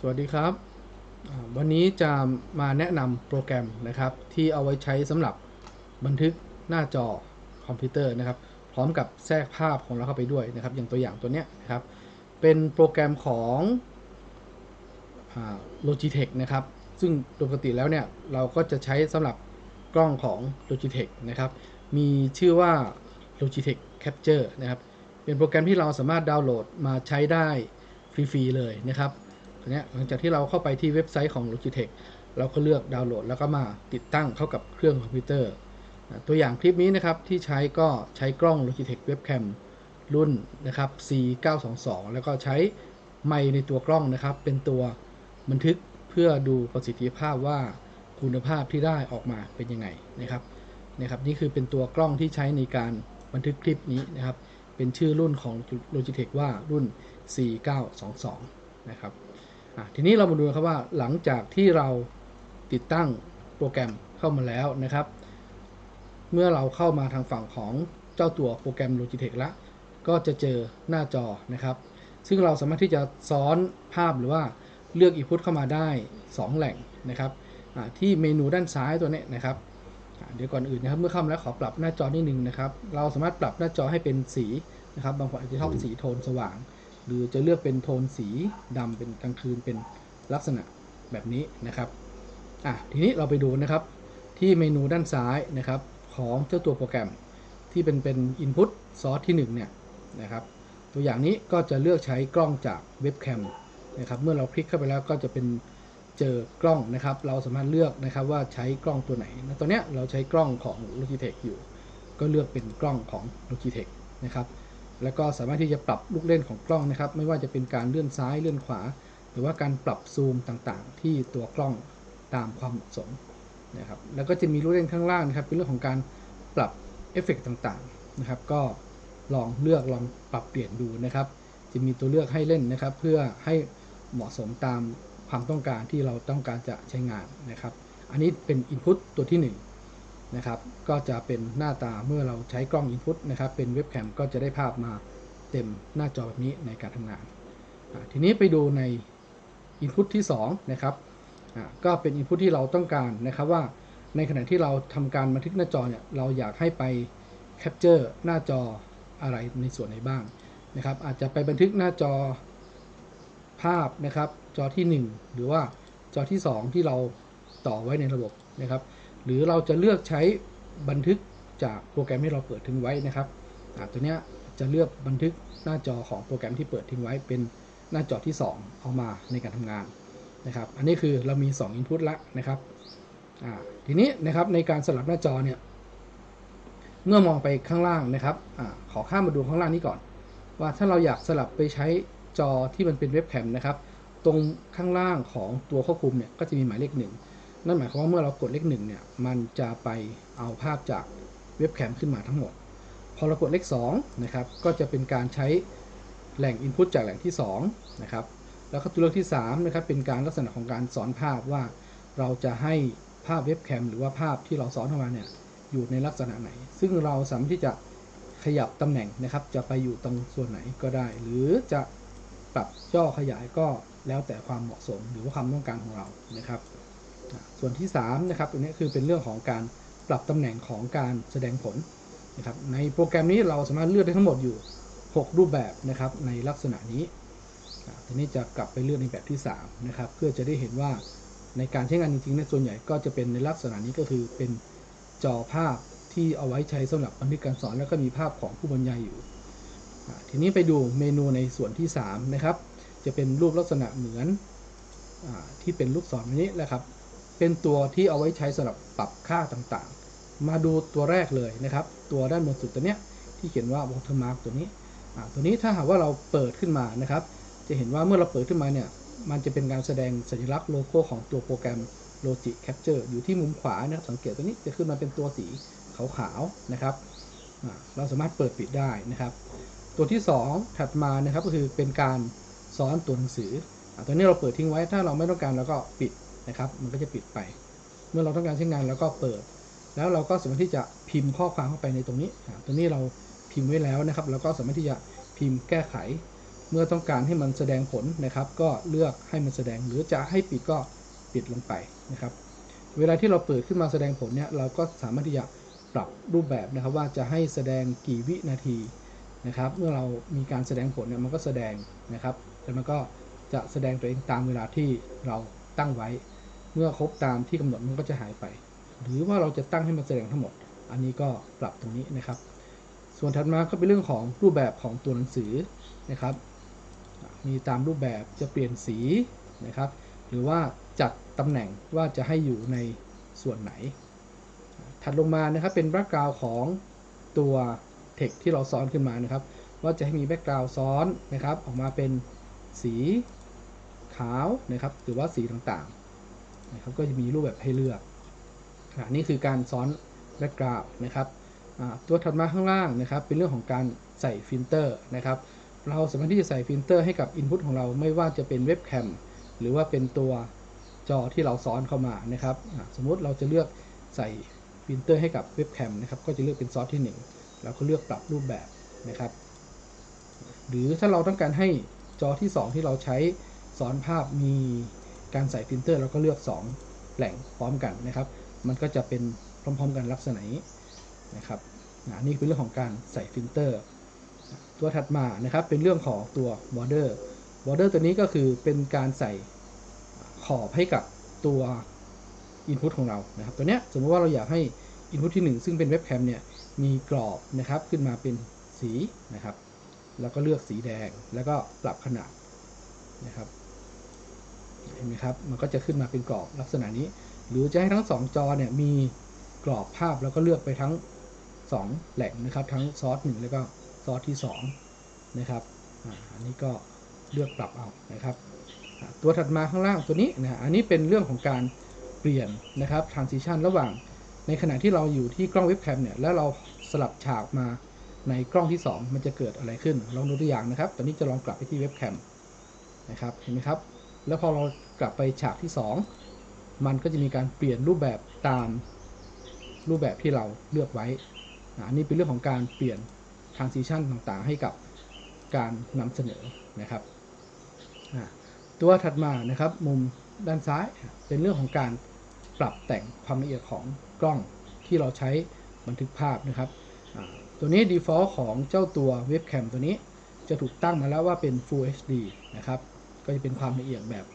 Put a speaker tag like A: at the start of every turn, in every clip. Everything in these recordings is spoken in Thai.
A: สวัสดีครับ วันนี้จะมาแนะนำโปรแกรมนะครับ ที่เอาไว้ใช้สำหรับบันทึกหน้าจอคอมพิวเตอร์นะครับ พร้อมกับแทรกภาพของเราเข้าไปด้วยนะครับ อย่างตัวอย่างตัวเนี้ยนะครับ เป็นโปรแกรมของอ่า Logitech นะครับ ซึ่งปกติแล้วเนี่ยเราก็จะใช้สำหรับกล้องของ Logitech นะครับ มีชื่อว่า Logitech Capture นะครับ เป็นโปรแกรมที่เราสามารถดาวน์โหลดมาใช้ได้ฟรี ๆ เลยนะครับ เนี้ยหลังจากที่เราเข้าไปที่เว็บไซต์ของ Logitech เราก็เลือกดาวน์โหลด แล้วก็มาติดตั้งเข้ากับเครื่องคอมพิวเตอร์ตัวอย่างคลิปนี้นะครับที่ใช้ก็ใช้กล้อง Logitech Webcam รุ่นนะครับ C922 แล้วก็ใช้ไมค์ในตัวกล้องนะครับ เป็นตัวบันทึกเพื่อดูประสิทธิภาพว่าคุณภาพที่ได้ออกมาเป็นยังไงนะครับนะครับ นี่คือเป็นตัวกล้องที่ใช้ในการบันทึกคลิปนี้นะครับ เป็นชื่อรุ่นของ Logitech ว่ารุ่น C922 นะครับ ทีนี้เรามาดูครับว่าหลังจากที่เราติดตั้งโปรแกรมเข้ามาแล้วนะครับ เมื่อเราเข้ามาทางฝั่งของเจ้าตัวโปรแกรม Logitech ล้วก็จะเจอหน้าจอนะครับ ซึ่งเราสามารถที่จะซ้อนภาพหรือว่าเลือก input เข้ามาได้ 2 แหล่งนะครับที่เมนูด้านซ้ายตัวนี้นะครับเดี๋ยวก่อนอื่นนะครับเมื่อเข้ามาแล้วขอปรับหน้าจอนิดนึงนะครับ เราสามารถปรับหน้าจอให้เป็นสีนะครับบางคนอาจจะชอบสีโทนสว่าง หรือจะเลือกเป็นโทนสีดำเป็นกลางคืนเป็นลักษณะแบบนี้นะครับอะทีนี้เราไปดูนะครับที่เมนูด้านซ้ายนะครับของเจ้าตัวโปรแกรมที่เป็นเป็น Input Source ที่1เนี่ยนะครับตัวอย่างนี้ก็จะเลือกใช้กล้องจากเว็บแคมนะครับเมื่อเราคลิกเข้าไปแล้วก็จะเป็นเจอกล้องนะครับ เราสามารถเลือกนะครับว่าใช้กล้องตัวไหนนะตัวเนี้ยเราใช้กล้องของ Logitech อยู่ ก็เลือกเป็นกล้องของ Logitech นะครับ แล้วก็สามารถที่จะปรับลูกเล่นของกล้องนะครับ ไม่ว่าจะเป็นการเลื่อนซ้ายเลื่อนขวา หรือว่าการปรับซูมต่างๆ ที่ตัวกล้องตามความเหมาะสมนะครับ แล้วก็จะมีลูกเล่นข้างล่างนะครับ เป็นเรื่องของการปรับเอฟเฟกต์ต่างๆนะครับ ก็ลองเลือกลองปรับเปลี่ยนดูนะครับ จะมีตัวเลือกให้เล่นนะครับ เพื่อให้เหมาะสมตามความต้องการที่เราต้องการจะใช้งานนะครับ อันนี้เป็น Input ตัวที่ 1 นะครับก็จะเป็นหน้าตาเมื่อเราใช้กล้อง Input นะครับเป็นเว็บแคมก็จะได้ภาพมาเต็มหน้าจอแบบนี้ในการทำงาน ทีนี้ไปดูใน Input ที่2นะครับก็เป็น Input ที่เราต้องการนะครับว่าในขณะที่เราทำการบันทึกหน้าจอเนี่ยเราอยากให้ไป Capture หน้าจออะไรในส่วนไหนบ้างนะครับอาจจะไปบันทึกหน้าจอภาพนะครับจอที่ 1 หรือว่าจอที่ 2 ที่เราต่อไว้ในระบบนะครับ หรือเราจะเลือกใช้บันทึกจากโปรแกรมที่เราเปิดทิ้งไว้นะครับตัวเนี้ยจะเลือกบันทึกหน้าจอของโปรแกรมที่เปิดทิ้งไว้เป็นหน้าจอที่ 2 เอามาในการทำงานนะครับ อันนี้คือเรามี 2 Input ละนะครับทีนี้นะครับในการสลับหน้าจอเนี่ยเมื่อมองไปข้างล่างนะครับอขอข้ามมาดูข้างล่างนี้ก่อน ว่าถ้าเราอยากสลับไปใช้จอที่มันเป็นเว็บแคมนะครับ ตรงข้างล่างของตัวควบคุมเนี่ยก็จะมีหมายเลขหนึ่ง นั่นหมายความว่าเมื่อเรากดเลขหนึ่งเนี่ย มันจะไปเอาภาพจากเว็บแคมขึ้นมาทั้งหมด พอเรากดเลข2นะครับ ก็จะเป็นการใช้แหล่ง Input จากแหล่งที่2นะครับ แล้วก็ตัวเลือกที่3นะครับ เป็นการลักษณะของการสอนภาพว่าเราจะให้ภาพเว็บแคมหรือว่าภาพที่เราสอนเข้ามาเนี่ย อยู่ในลักษณะไหน ซึ่งเราสามารถที่จะขยับตำแหน่งนะครับ จะไปอยู่ตรงส่วนไหนก็ได้ หรือจะปรับย่อขยายก็แล้วแต่ความเหมาะสม หรือว่าความต้องการของเรานะครับ ส่วนที่3นะครับตัวนี้คือเป็นเรื่องของการปรับตำแหน่งของการแสดงผลนะครับในโปรแกรมนี้เราสามารถเลือกได้ทั้งหมดอยู่ 6 รูปแบบนะครับในลักษณะนี้ทีนี้จะกลับไปเลือกในแบบที่3นะครับเพื่อจะได้เห็นว่าในการใช้งานจริงๆในยส่วนใหญ่ก็จะเป็นในลักษณะนี้ก็คือเป็นจอภาพที่เอาไว้ใช้สำหรับบันทึกการสอนแล้วก็มีภาพของผู้บรรยายอยู่ทีนี้ไปดูเมนูในส่วนที่3นะครับจะเป็นรูปลักษณะเหมือนอที่เป็นลูกศรแบบนี้แหละครับ เป็นตัวที่เอาไว้ใช้สำหรับปรับค่าต่างๆ มาดูตัวแรกเลยนะครับ ตัวด้านบนสุดตัวเนี้ยที่เขียนว่า watermark ตัวนี้ตัวนี้ถ้าหากว่าเราเปิดขึ้นมานะครับ จะเห็นว่าเมื่อเราเปิดขึ้นมาเนี่ย มันจะเป็นการแสดงสัญลักษณ์โลโก้ของตัวโปรแกรม Logic Capture อยู่ที่มุมขวานะครับสังเกตตัวนี้จะขึ้นมาเป็นตัวสีขาวๆนะครับเราสามารถเปิดปิดได้นะครับ ตัวที่ 2 ถัดมานะครับก็คือเป็นการซ้อนตัวหนังสือตัวนี้เราเปิดทิ้งไว้ถ้าเราไม่ต้องการเราก็ปิด นะครับ มันก็จะปิดไป เมื่อเราต้องการใช้งานเราก็เปิด แล้วเราก็สามารถที่จะพิมพ์ข้อความเข้าไปในตรงนี้ตัวนี้เราพิมพ์ไว้แล้วนะครับแล้วก็สามารถที่จะพิมพ์แก้ไข เมื่อต้องการให้มันแสดงผลนะครับ ก็เลือกให้มันแสดงหรือจะให้ปิดก็ปิดลงไปนะครับ เวลาที่เราเปิดขึ้นมาแสดงผลเนี่ยเราก็สามารถที่จะปรับรูปแบบนะครับ ว่าจะให้แสดงกี่วินาทีนะครับ เมื่อเรามีการแสดงผลเนี่ยมันก็แสดงนะครับแล้วมันก็จะแสดงตัวเองตามเวลาที่เราตั้งไว้ เมื่อครบตามที่กำหนดมันก็จะหายไป หรือว่าเราจะตั้งให้มันแสดงทั้งหมด อันนี้ก็ปรับตรงนี้นะครับ ส่วนถัดมาก็เป็นเรื่องของรูปแบบของตัวหนังสือนะครับ มีตามรูปแบบจะเปลี่ยนสีนะครับ หรือว่าจัดตำแหน่งว่าจะให้อยู่ในส่วนไหน ถัดลงมานะครับเป็นแบ็กกราวของตัวเทคที่เราซ้อนขึ้นมานะครับ ว่าจะให้มีแบ็กกราวซ้อนนะครับ ออกมาเป็นสีขาวนะครับ หรือว่าสีต่าง นะครับก็จะมีรูปแบบให้เลือกอ่านี่คือการซ้อนแบ็กกราวนะครับตัวถัดมาข้างล่างนะครับ เป็นเรื่องของการใส่ฟิลเตอร์นะครับเราสามารถที่จะใส่ฟิลเตอร์ให้กับ Input ของเราไม่ว่าจะเป็นเว็บแคมหรือว่าเป็นตัวจอที่เราซ้อนเข้ามานะครับสมมุติเราจะเลือกใส่ฟิลเตอร์ให้กับเว็บแคมนะครับก็จะเลือกเป็นซอสที่ 1 เราก็เลือกปรับรูปแบบนะครับ หรือถ้าเราต้องการให้จอที่ 2 ที่เราใช้สอนภาพมี การใส่ฟิลเตอร์เราก็เลือก 2 แหล่งพร้อมกันนะครับ มันก็จะเป็นพร้อมๆกันลักษณะนี้นะครับนี่เป็นเรื่องของการใส่ฟิลเตอร์ ตัวถัดมานะครับเป็นเรื่องของตัว border border ตัวนี้ก็คือเป็นการใส่ขอบให้กับตัว input ของเรานะครับ ตัวเนี้ยสมมติว่าเราอยากให้ input ที่ 1 ซึ่งเป็นเว็บแคมเนี่ยมีกรอบนะครับขึ้นมาเป็นสีนะครับ แล้วก็เลือกสีแดงแล้วก็ปรับขนาดนะครับ เห็นไหมครับ มันก็จะขึ้นมาเป็นกรอบลักษณะนี้ หรือจะให้ทั้ง 2 จอเนี่ยมีกรอบภาพแล้วก็เลือกไปทั้ง 2 แหล่งนะครับ ทั้งซอส1แล้วก็ซอสที่2นะครับอันนี้ก็เลือกปรับเอานะครับ ตัวถัดมาข้างล่างตัวนี้นะอันนี้เป็นเรื่องของการเปลี่ยนนะครับ transition ระหว่างในขณะที่เราอยู่ที่กล้องเว็บแคมเนี่ยแล้วเราสลับฉากมาในกล้องที่ 2 มันจะเกิดอะไรขึ้น ลองดูตัวอย่างนะครับ ตอนนี้จะลองกลับไปที่เว็บแคมนะครับ เห็นไหมครับ แล้วพอเรากลับไปฉากที่ 2 มันก็จะมีการเปลี่ยนรูปแบบตามรูปแบบที่เราเลือกไว้อันนี้เป็นเรื่องของการเปลี่ยน transition ต่างๆ ให้กับการนำเสนอนะครับ ตัวถัดมานะครับมุมด้านซ้ายเป็นเรื่องของการปรับแต่งความละเอียดของกล้องที่เราใช้บันทึกภาพนะครับ ตัวนี้ default ของเจ้าตัวเว็บแคมตัวนี้จะถูกตั้งมาแล้วว่าเป็น Full HD นะครับ ก็จะเป็นความละเอียดแบบ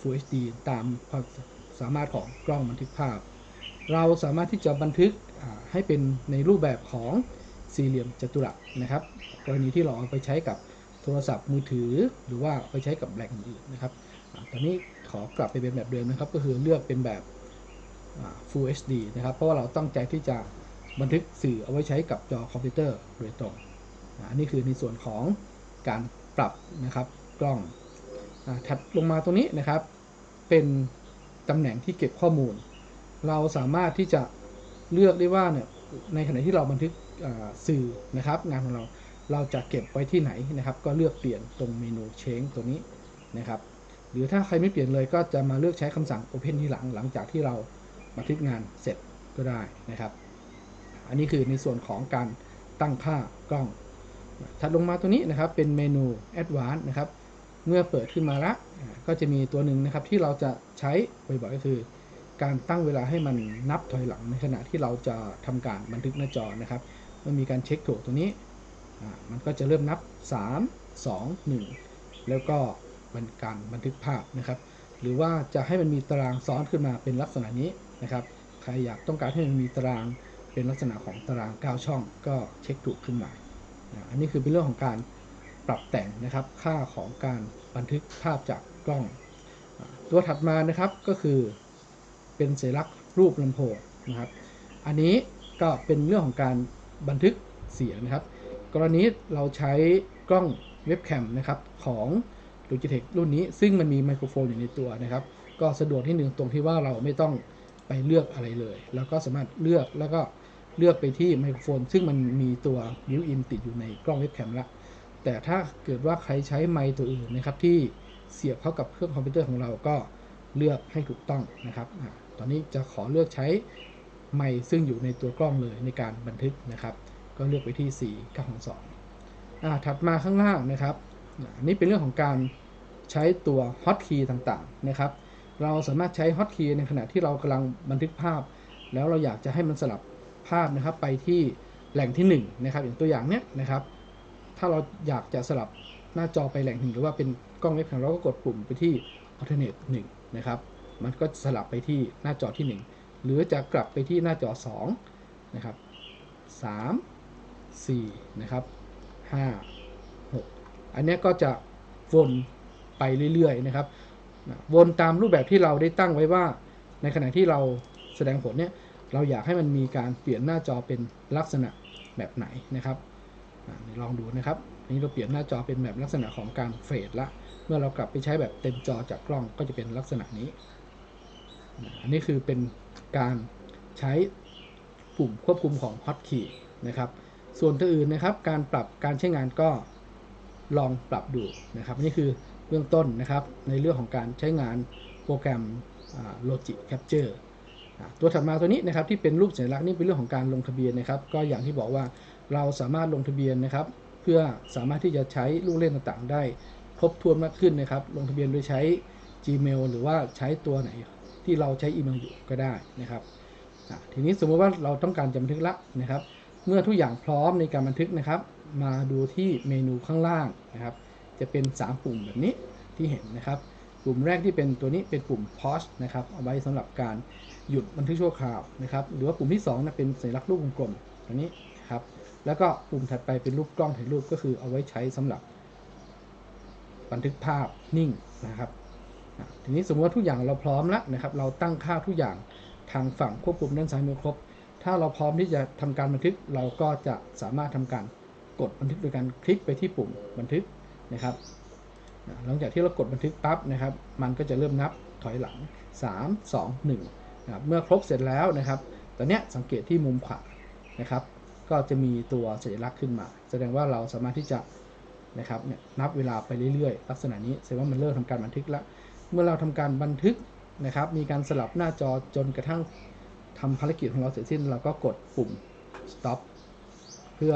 A: Full HD ตามความสามารถของกล้องบันทึกภาพ เราสามารถที่จะบันทึกให้เป็นในรูปแบบของสี่เหลี่ยมจัตุรัสนะครับ กรณีที่เราเอาไปใช้กับโทรศัพท์มือถือ หรือว่าไปใช้กับแหล่งอื่นนะครับตอนนี้ขอกลับไปเป็นแบบเดิมนะครับ ก็คือเลือกเป็นแบบ Full HD นะครับ เพราะว่าเราตั้งใจที่จะบันทึกสื่อเอาไว้ใช้กับจอคอมพิวเตอร์โดยตรงอันนี้คือในส่วนของการปรับนะครับกล้อง ถัดลงมาตรงนี้นะครับ เป็นตำแหน่งที่เก็บข้อมูล เราสามารถที่จะเลือกได้ว่าเนี่ยในขณะที่เราบันทึกสื่อนะครับ งานของเราเราจะเก็บไว้ที่ไหนนะครับ ก็เลือกเปลี่ยนตรงเมนู change ตัวนี้นะครับ หรือถ้าใครไม่เปลี่ยนเลยก็จะมาเลือกใช้คำสั่ง open ที่หลังหลังจากที่เราบันทึกงานเสร็จก็ได้นะครับ อันนี้คือในส่วนของการตั้งค่ากล้องถัดลงมาตัวนี้นะครับเป็นเมนู advanced นะครับ เมื่อเปิดขึ้นมาละก็จะมีตัวหนึ่งนะครับที่เราจะใช้บ่อยๆก็คือ การตั้งเวลาให้มันนับถอยหลังในขณะที่เราจะทำการบันทึกหน้าจอนะครับเมื่อมีการเช็คถูกตัวนี้มันก็จะเริ่มนับ 3 2 1 แล้วก็เป็นการบันทึกภาพนะครับ หรือว่าจะให้มันมีตารางซ้อนขึ้นมาเป็นลักษณะนี้นะครับ ใครอยากต้องการให้มันมีตารางเป็นลักษณะของตาราง 9 ช่องก็เช็คถูกขึ้นมา อันนี้คือเป็นเรื่องของการ ปรับแต่งนะครับค่าของการบันทึกภาพจากกล้อง ตัวถัดมานะครับก็คือเป็นสัญลักษณ์รูปลำโพงนะครับ อันนี้ก็เป็นเรื่องของการบันทึกเสียงนะครับ กรณีเราใช้กล้องเว็บแคมนะครับของ Logitech รุ่นนี้ ซึ่งมันมีไมโครโฟนอยู่ในตัวนะครับ ก็สะดวกที่หนึ่งตรงที่ว่าเราไม่ต้องไปเลือกอะไรเลย แล้วก็สามารถเลือกแล้วก็เลือกไปที่ไมโครโฟน ซึ่งมันมีตัวมิวอินติดอยู่ในกล้องเว็บแคมละ แต่ถ้าเกิดว่าใครใช้ไมค์ตัวอื่นนะครับ ที่เสียบเข้ากับเครื่องคอมพิวเตอร์ของเราก็เลือกให้ถูกต้องนะครับอตอนนี้จะขอเลือกใช้ไมค์ซึ่งอยู่ในตัวกล้องเลยในการบันทึกนะครับ ก็เลือกไปที่4 9 2อ่าถัดมาข้างล่างนะครับอันนี้เป็นเรื่องของการใช้ตัวฮอตคีย์ต่างๆนะครับ เราสามารถใช้ฮอตคีย์ในขณะที่เรากำลังบันทึกภาพ แล้วเราอยากจะให้มันสลับภาพนะครับไปที่แหล่งที่1นะครับอย่างตัวอย่างเนี้ยนะครับ ถ้าเราอยากจะสลับหน้าจอไปแหล่งหนึ่งหรือว่าเป็นกล้องเว็บแคมเราก็กดปุ่มไปที่ alternate 1นะครับมันก็สลับไปที่หน้าจอที่ 1 หรือจะกลับไปที่หน้าจอ2นะครับ3 4นะครับ5 6 อันนี้ก็จะวนไปเรื่อยๆนะครับวนตามรูปแบบที่เราได้ตั้งไว้ว่า ในขณะที่เราแสดงผลเนี่ยเราอยากให้มันมีการเปลี่ยนหน้าจอเป็นลักษณะแบบไหนนะครับ ลองดูนะครับอันนี้เราเปลี่ยนหน้าจอเป็นแบบลักษณะของการเฟดละ เมื่อเรากลับไปใช้แบบเต็มจอจากกล้องก็จะเป็นลักษณะนี้ อันนี้คือเป็นการใช้ปุ่มควบคุมของ Hotkey นะครับ ส่วนตัวอื่นนะครับ การปรับการใช้งานก็ลองปรับดูนะครับอันนี่คือเบื้องต้นนะครับ ในเรื่องของการใช้งานโปรแกรม Logic Capture อ่าตัวถัดมาตัวนี้นะครับที่เป็นรูปสัญลักษณ์นี่เป็นเรื่องของการลงทะเบียนนะครับ ก็อย่างที่บอกว่า เราสามารถลงทะเบียนนะครับ เพื่อสามารถที่จะใช้ลูกเล่นต่างๆ ได้ครบถ้วนมากขึ้นนะครับ ลงทะเบียนโดยใช้ Gmail หรือว่าใช้ตัวไหนที่เราใช้อีเมลอยู่ก็ได้นะครับทีนี้สมมติว่าเราต้องการจะบันทึกละนะครับ เมื่อทุกอย่างพร้อมในการบันทึกนะครับ มาดูที่เมนูข้างล่างนะครับ จะเป็น 3 ปุ่มแบบนี้ที่เห็นนะครับ ปุ่มแรกที่เป็นตัวนี้เป็นปุ่ม pause นะครับเอาไว้สำหรับการหยุดบันทึกชั่วคราวนะครับ หรือว่าปุ่มที่2นะเป็นสัญลักษณ์รูปวงกลมตัวนี้ แล้วก็ปุ่มถัดไปเป็นรูปกล้องถ่ายรูปก็คือเอาไว้ใช้สำหรับ บันทึกภาพนิ่งนะครับทีนี้สมมติว่าทุกอย่างเราพร้อมแล้วนะครับ เราตั้งค่าทุกอย่างทางฝั่งควบคุมด้านซ้ายมือครบ ถ้าเราพร้อมที่จะทำการบันทึกเราก็จะสามารถทำการกดบันทึกโดยการคลิกไปที่ปุ่มบันทึกนะครับหลังจากที่เรากดบันทึกปั๊บนะครับ มันก็จะเริ่มนับถอยหลัง 3 2 1นะครับเมื่อครบเสร็จแล้วนะครับ ตอนนี้สังเกตที่มุมขวานะครับ ก็จะมีตัวสัญลักษณ์ขึ้นมา แสดงว่าเราสามารถที่จะนะครับเนี่ยนับเวลาไปเรื่อยๆ ลักษณะนี้แสดงว่ามันเริ่มทำการบันทึกแล้วเมื่อเราทำการบันทึกนะครับ มีการสลับหน้าจอจนกระทั่งทำภารกิจของเราเสร็จสิ้น เราก็กดปุ่ม stop เพื่อ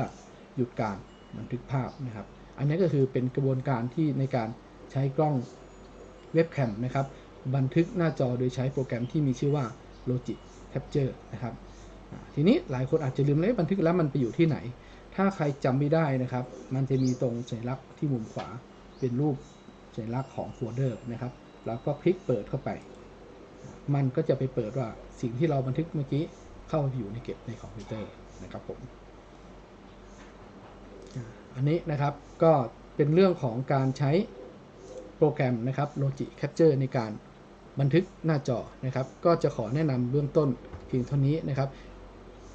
A: หยุดการบันทึกภาพนะครับ อันนี้ก็คือเป็นกระบวนการที่ในการใช้กล้องเว็บแคมนะครับ บันทึกหน้าจอโดยใช้โปรแกรมที่มีชื่อว่า Logic Capture นะครับ ทีนี้หลายคนอาจจะลืมเลยบันทึกแล้วมันไปอยู่ที่ไหน ถ้าใครจำไม่ได้นะครับ มันจะมีตรงสัญลักษณ์ที่มุมขวาเป็นรูปสัญลักษณ์ของโฟลเดอร์นะครับแล้วก็คลิกเปิดเข้าไป มันก็จะไปเปิดว่าสิ่งที่เราบันทึกเมื่อกี้เข้าอยู่ในเก็บในคอมพิวเตอร์นะครับผมอันนี้นะครับก็เป็นเรื่องของการใช้โปรแกรมนะครับ Logic Capture ในการบันทึกหน้าจอนะครับ ก็จะขอแนะนำเบื้องต้นเพียงเท่านี้นะครับ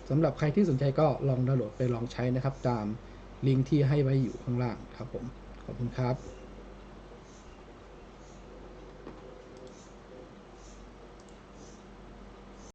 A: สำหรับใครที่สนใจก็ลองดาวน์โหลดไปลองใช้นะครับ ตามลิงก์ที่ให้ไว้อยู่ข้างล่างครับผม ขอบคุณครับ